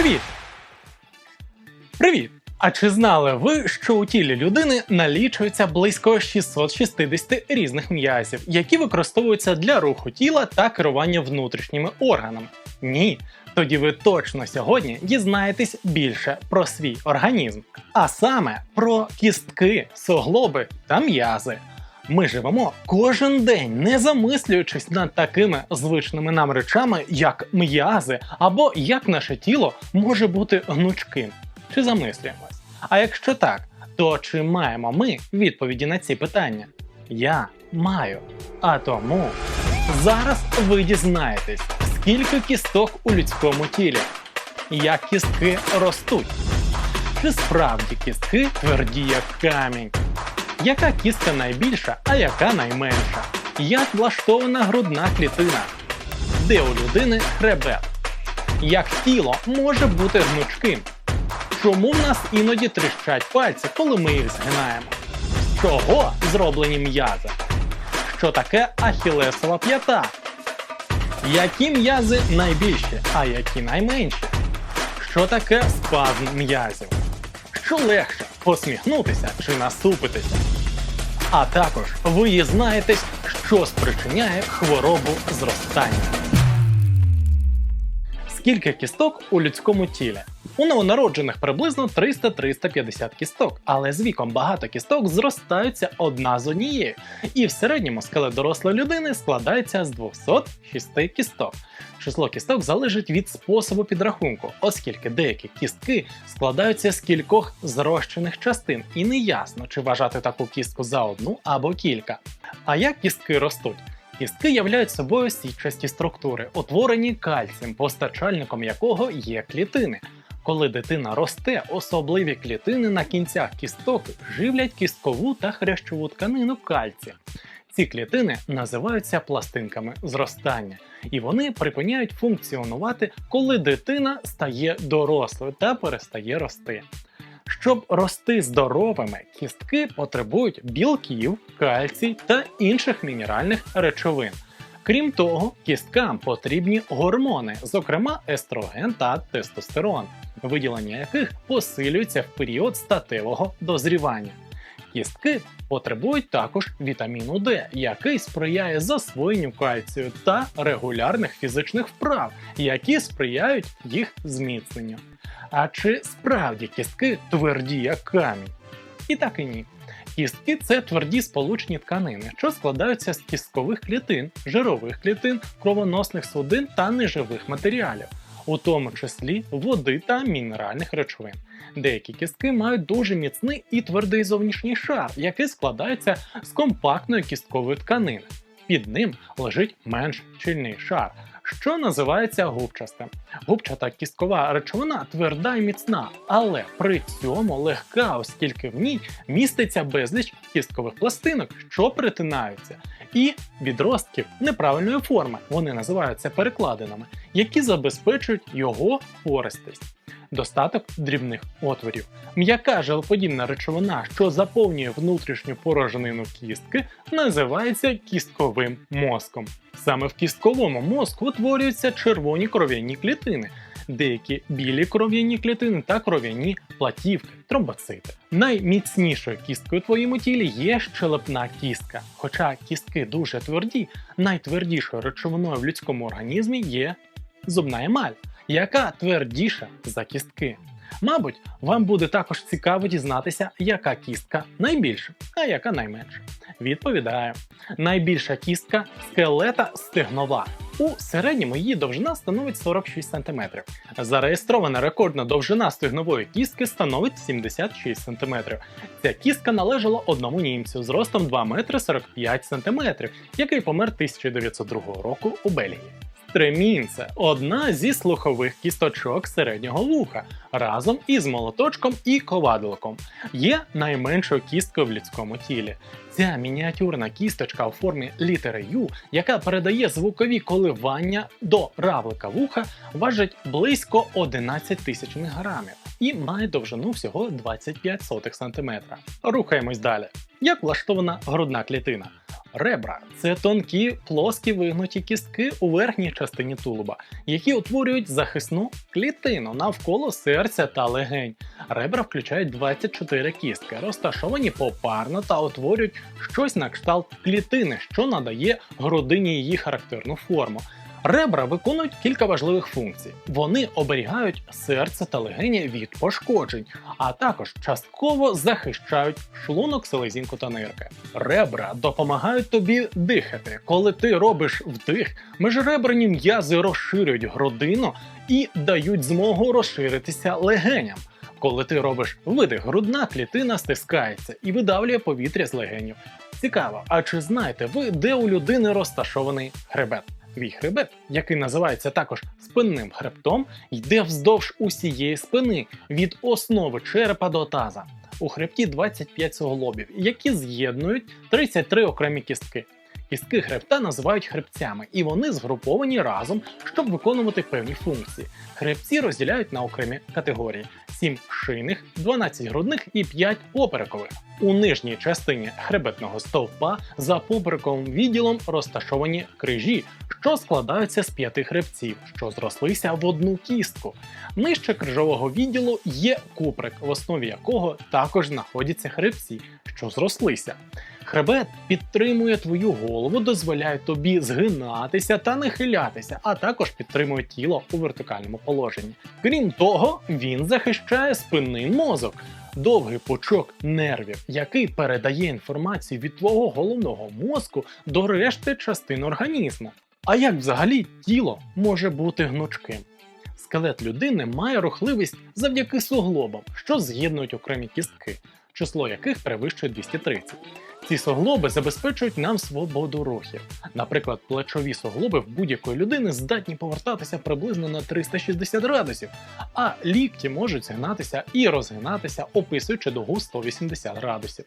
Привіт! Привіт! А чи знали ви, що у тілі людини налічується близько 660 різних м'язів, які використовуються для руху тіла та керування внутрішніми органами? Ні. Тоді ви точно сьогодні дізнаєтесь більше про свій організм, а саме про кістки, суглоби та м'язи. Ми живемо кожен день, не замислюючись над такими звичними нам речами, як м'язи, або як наше тіло може бути гнучким. Чи замислюємось? А якщо так, то чи маємо ми відповіді на ці питання? Я маю. А тому зараз ви дізнаєтесь, скільки кісток у людському тілі, як кістки ростуть, чи справді кістки тверді як камінь, яка кістка найбільша, а яка найменша, як влаштована грудна клітина, де у людини хребет, як тіло може бути гнучким. Чому в нас іноді тріщать пальці, коли ми їх згинаємо? З чого зроблені м'язи? Що таке ахілесова п'ята? Які м'язи найбільші, а які найменші? Що таке спазм м'язів? Що легше посміхнутися чи насупитися? А також ви дізнаєтесь, що спричиняє хворобу зростання. Скільки кісток у людському тілі? У новонароджених приблизно 300-350 кісток, але з віком багато кісток зростаються одна з однією, і в середньому скелет дорослої людини складається з 206 кісток. Число кісток залежить від способу підрахунку, оскільки деякі кістки складаються з кількох зрощених частин, і не ясно, чи вважати таку кістку за одну або кілька. А як кістки ростуть? Кістки являють собою сітчасті структури, утворені кальцієм, постачальником якого є клітини. Коли дитина росте, особливі клітини на кінцях кісток живлять кісткову та хрящову тканину кальцієм. Ці клітини називаються пластинками зростання, і вони припиняють функціонувати, коли дитина стає дорослою та перестає рости. Щоб рости здоровими, кістки потребують білків, кальцій та інших мінеральних речовин. Крім того, кісткам потрібні гормони, зокрема естроген та тестостерон, виділення яких посилюється в період статевого дозрівання. Кістки потребують також вітаміну Д, який сприяє засвоєнню кальцію та регулярних фізичних вправ, які сприяють їх зміцненню. А чи справді кістки тверді як камінь? І так і ні. Кістки це тверді сполучні тканини, що складаються з кісткових клітин, жирових клітин, кровоносних судин та неживих матеріалів, у тому числі води та мінеральних речовин. Деякі кістки мають дуже міцний і твердий зовнішній шар, який складається з компактної кісткової тканини. Під ним лежить менш щільний шар, що називається губчастим. Губчата кісткова речовина тверда і міцна, але при цьому легка, оскільки в ній міститься безліч кісткових пластинок, що перетинаються, і відростків неправильної форми. Вони називаються перекладинами, які забезпечують його пористість. Достаток дрібних отворів. М'яка желеподібна речовина, що заповнює внутрішню порожнину кістки, називається кістковим мозком. Саме в кістковому мозку утворюються червоні кров'яні клітини, деякі білі кров'яні клітини та кров'яні платівки, тромбоцити. Найміцнішою кісткою у твоєму тілі є щелепна кістка. Хоча кістки дуже тверді, найтвердішою речовиною в людському організмі є зубна емаль, яка твердіша за кістки. Мабуть, вам буде також цікаво дізнатися, яка кістка найбільша, а яка найменша. Відповідаю, найбільша кістка скелета стегнова. У середньому її довжина становить 46 см. Зареєстрована рекордна довжина стегнової кістки становить 76 см. Ця кістка належала одному німцю з ростом 2 метри 45 см, який помер 1902 року у Бельгії. Стремін це одна зі слухових кісточок середнього вуха разом із молоточком і ковадликом. Є найменшою кісткою в людському тілі. Ця мініатюрна кісточка у формі літери Ю, яка передає звукові коливання до равлика вуха, важить близько 11 тисячних грамів і має довжину всього 25 см. Рухаємось далі. Як влаштована грудна клітина? Ребра це тонкі плоскі вигнуті кістки у верхній частині тулуба, які утворюють захисну клітину навколо серця та легень. Ребра включають 24 кістки, розташовані попарно та утворюють щось на кшталт клітини, що надає грудині її характерну форму. Ребра виконують кілька важливих функцій. Вони оберігають серце та легені від пошкоджень, а також частково захищають шлунок, селезінку та нирки. Ребра допомагають тобі дихати. Коли ти робиш вдих, міжреберні м'язи розширюють грудину і дають змогу розширитися легеням. Коли ти робиш видих, грудна клітина стискається і видавлює повітря з легенів. Цікаво, а чи знаєте ви, де у людини розташований хребет? Твій хребет, який називається також спинним хребтом, йде вздовж усієї спини від основи черепа до таза. У хребті 25 суглобів, які з'єднують 33 окремі кістки. Кістки хребта називають хребцями, і вони згруповані разом, щоб виконувати певні функції. Хребці розділяють на окремі категорії: 7 шийних, 12 грудних і 5 поперекових. У нижній частині хребетного стовпа за поперековим відділом розташовані крижі, що складаються з п'яти хребців, що зрослися в одну кістку. Нижче крижового відділу є куприк, в основі якого також знаходяться хребці, що зрослися. Хребет підтримує твою голову, дозволяє тобі згинатися та нахилятися, а також підтримує тіло у вертикальному положенні. Крім того, він захищає спинний мозок. Довгий пучок нервів, який передає інформацію від твого головного мозку до решти частин організму. А як взагалі тіло може бути гнучким? Скелет людини має рухливість завдяки суглобам, що з'єднують окремі кістки, число яких перевищує 230. Ці суглоби забезпечують нам свободу рухів. Наприклад, плечові суглоби в будь-якої людини здатні повертатися приблизно на 360 градусів, а лікті можуть згинатися і розгинатися, описуючи дугу 180 градусів.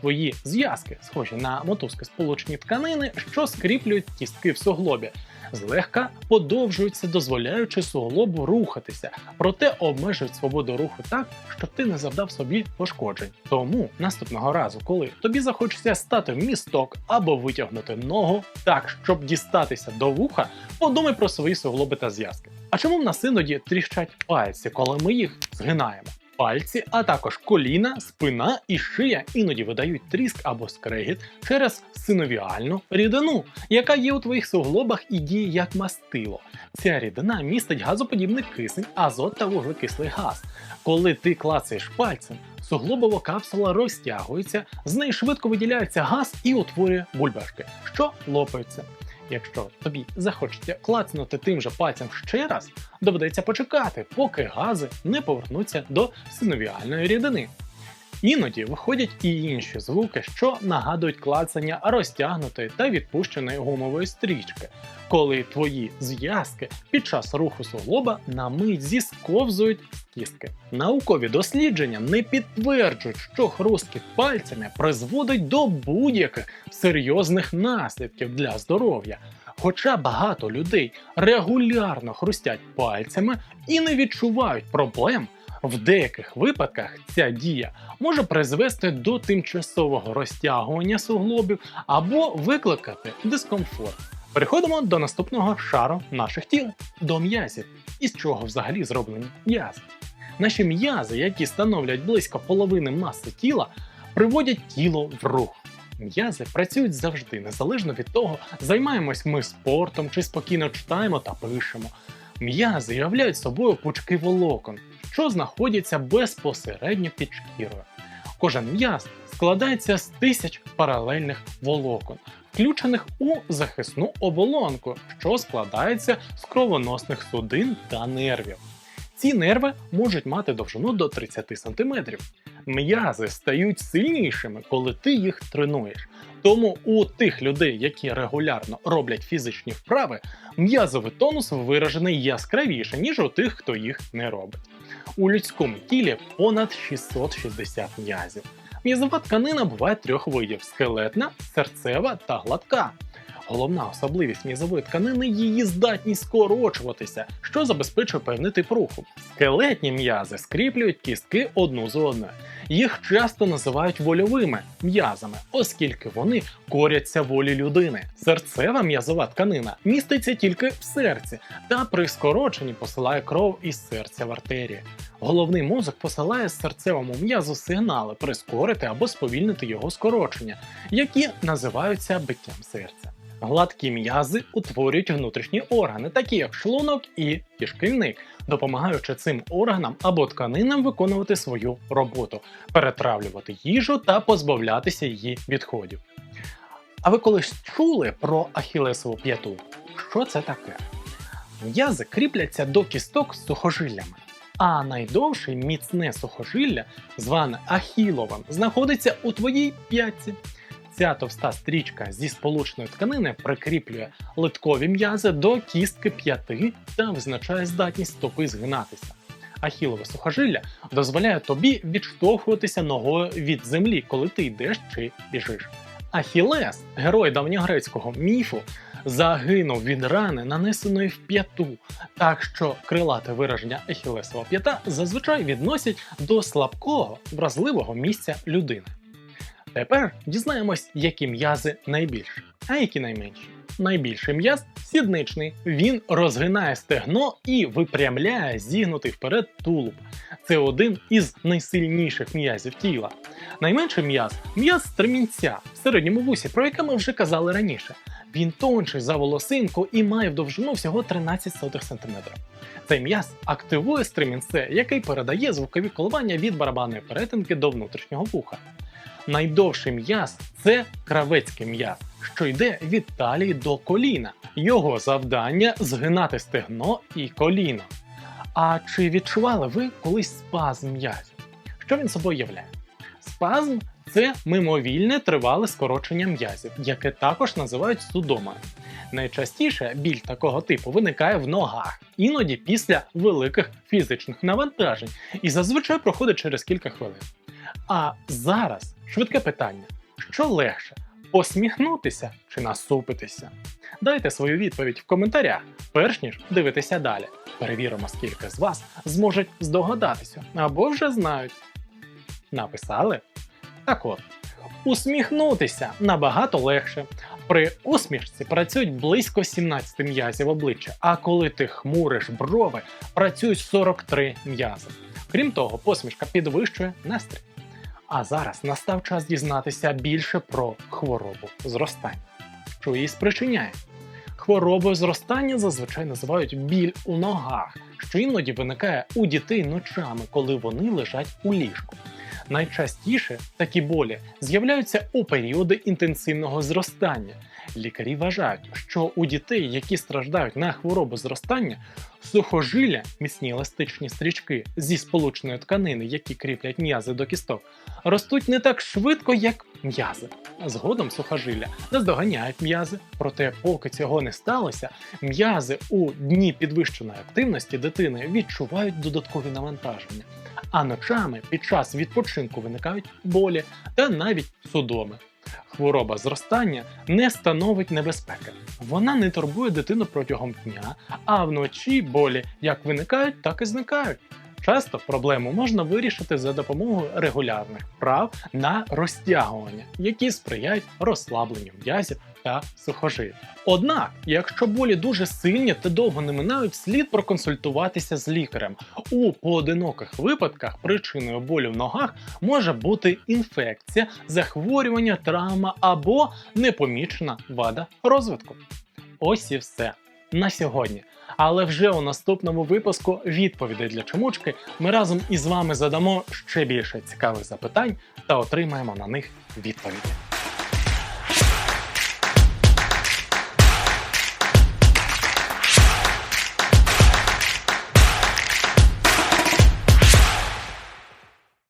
Твої зв'язки схожі на мотузки сполучні тканини, що скріплюють кістки в суглобі. Злегка подовжуються, дозволяючи суглобу рухатися, проте обмежують свободу руху так, щоб ти не завдав собі пошкоджень. Тому наступного разу, коли тобі захочеться стати в місток або витягнути ногу так, щоб дістатися до вуха, подумай про свої суглоби та зв'язки. А чому в нас іноді тріщать пальці, коли ми їх згинаємо? Пальці, а також коліна, спина і шия іноді видають тріск або скрегіт через синовіальну рідину, яка є у твоїх суглобах і діє як мастило. Ця рідина містить газоподібний кисень, азот та вуглекислий газ. Коли ти клацаєш пальцем, суглобова капсула розтягується, з неї швидко виділяється газ і утворює бульбашки, що лопаються. Якщо тобі захочеться клацнути тим же пальцем ще раз, доведеться почекати, поки гази не повернуться до синовіальної рідини. Іноді виходять і інші звуки, що нагадують клацання розтягнутої та відпущеної гумової стрічки, коли твої зв'язки під час руху суглоба на мить зісковзують з кістки. Наукові дослідження не підтверджують, що хрусткіт пальцями призводить до будь-яких серйозних наслідків для здоров'я. Хоча багато людей регулярно хрустять пальцями і не відчувають проблем. В деяких випадках ця дія може призвести до тимчасового розтягування суглобів або викликати дискомфорт. Переходимо до наступного шару наших тіл до м'язів. Із чого взагалі зроблені м'язи? Наші м'язи, які становлять близько половини маси тіла, приводять тіло в рух. М'язи працюють завжди, незалежно від того, займаємось ми спортом чи спокійно читаємо та пишемо. М'язи являють собою пучки волокон, що знаходяться безпосередньо під шкірою. Кожен м'яз складається з тисяч паралельних волокон, включених у захисну оболонку, що складається з кровоносних судин та нервів. Ці нерви можуть мати довжину до 30 см. М'язи стають сильнішими, коли ти їх тренуєш. Тому у тих людей, які регулярно роблять фізичні вправи, м'язовий тонус виражений яскравіше, ніж у тих, хто їх не робить. У людському тілі понад 660 м'язів. М'язова тканина буває трьох видів: скелетна, серцева та гладка. Головна особливість м'язової тканини її здатність скорочуватися, що забезпечує певний тип руху. Скелетні м'язи скріплюють кістки одну з одною. Їх часто називають вольовими м'язами, оскільки вони коряться волі людини. Серцева м'язова тканина міститься тільки в серці та при скороченні посилає кров із серця в артерії. Головний мозок посилає серцевому м'язу сигнали прискорити або сповільнити його скорочення, які називаються биттям серця. Гладкі м'язи утворюють внутрішні органи, такі як шлунок і кишківник, допомагаючи цим органам або тканинам виконувати свою роботу, перетравлювати їжу та позбавлятися її відходів. А ви колись чули про ахілесову п'яту? Що це таке? М'язи кріпляться до кісток з сухожиллями. А найдовше міцне сухожилля, зване ахіловим, знаходиться у твоїй п'ятці. Ця товста стрічка зі сполучної тканини прикріплює литкові м'язи до кістки п'яти та визначає здатність стопи згинатися. Ахілове сухожилля дозволяє тобі відштовхуватися ногою від землі, коли ти йдеш чи біжиш. Ахілес, герой давньогрецького міфу, загинув від рани, нанесеної в п'яту, так що крилате вираження Ахілесова п'ята зазвичай відносять до слабкого, вразливого місця людини. Тепер дізнаємось, які м'язи найбільші, а які найменші. Найбільший м'яз сідничний. Він розгинає стегно і випрямляє зігнутий вперед тулуб. Це один із найсильніших м'язів тіла. Найменший м'яз м'яз стремінця в середньому вусі, про яке ми вже казали раніше. Він тонший за волосинку і має в довжину всього 13 см. Цей м'яз активує стремінце, який передає звукові коливання від барабанної перетинки до внутрішнього вуха. Найдовший м'яз це кравецький м'яз, що йде від талії до коліна. Його завдання згинати стегно і коліно. А чи відчували ви колись спазм м'язів? Що він собою являє? Спазм це мимовільне тривале скорочення м'язів, яке також називають судомою. Найчастіше біль такого типу виникає в ногах, іноді після великих фізичних навантажень, і зазвичай проходить через кілька хвилин. А зараз швидке питання: що легше посміхнутися чи насупитися? Дайте свою відповідь в коментарях, перш ніж дивитися далі. Перевіримо, скільки з вас зможуть здогадатися або вже знають. Написали? Так от, усміхнутися набагато легше. При усмішці працюють близько 17 м'язів обличчя, а коли ти хмуриш брови, працюють 43 м'язи. Крім того, посмішка підвищує настрій. А зараз настав час дізнатися більше про хворобу зростання, що її спричиняє. Хворобою зростання зазвичай називають біль у ногах, що іноді виникає у дітей ночами, коли вони лежать у ліжку. Найчастіше такі болі з'являються у періоди інтенсивного зростання. Лікарі вважають, що у дітей, які страждають на хворобу зростання, сухожилля, міцні еластичні стрічки зі сполучної тканини, які кріплять м'язи до кісток, ростуть не так швидко, як м'язи. Згодом сухожилля наздоганяють м'язи, проте, поки цього не сталося, м'язи у дні підвищеної активності дитини відчувають додаткові навантаження. А ночами під час відпочинку виникають болі та навіть судоми. Хвороба зростання не становить небезпеки. Вона не турбує дитину протягом дня, а вночі болі як виникають, так і зникають. Часто проблему можна вирішити за допомогою регулярних вправ на розтягування, які сприяють розслабленню м'язів та сухожиль. Однак, якщо болі дуже сильні та довго не минають, слід проконсультуватися з лікарем. У поодиноких випадках причиною болю в ногах може бути інфекція, захворювання, травма або непомічена вада розвитку. Ось і все на сьогодні. Але вже у наступному випуску відповідей для чомучки ми разом із вами задамо ще більше цікавих запитань та отримаємо на них відповіді.